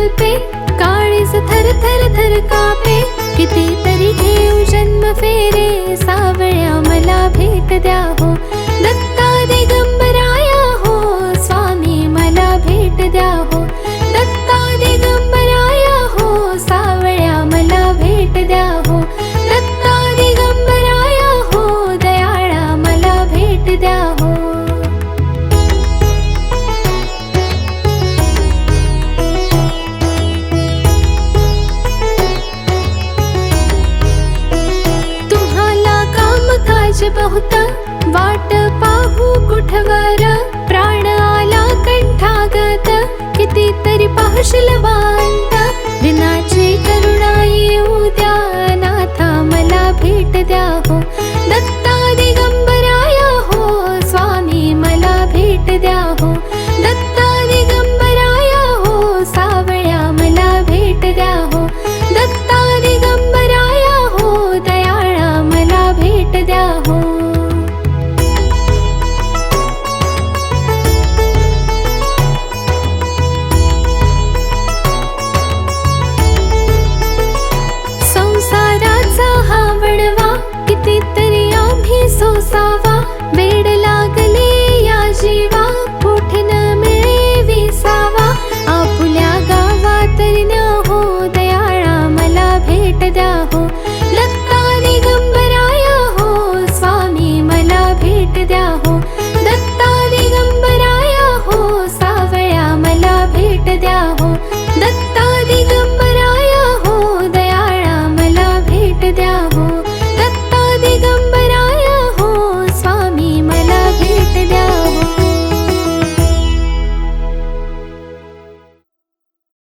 कल्पे काळीस थर थर थर कापे कितीतरी घेऊ जन्म फेरे सावळ्या मला भेट द्या हो. दत्ता दिगंबराया हो स्वामी मला भेट द्या हो. दत्ता दिगंबराया हो सावळ्या मला भेट द्या हो आज बहुता वाट पाहू कुठवर प्राण आला कंठागत कितीतरी पाहशील वांत. दिनाची करुणा येऊ द्या नाथा मला भेट द्या हो. दत्ता दिगंबराया हो स्वामी मला भेट द्या हो. home.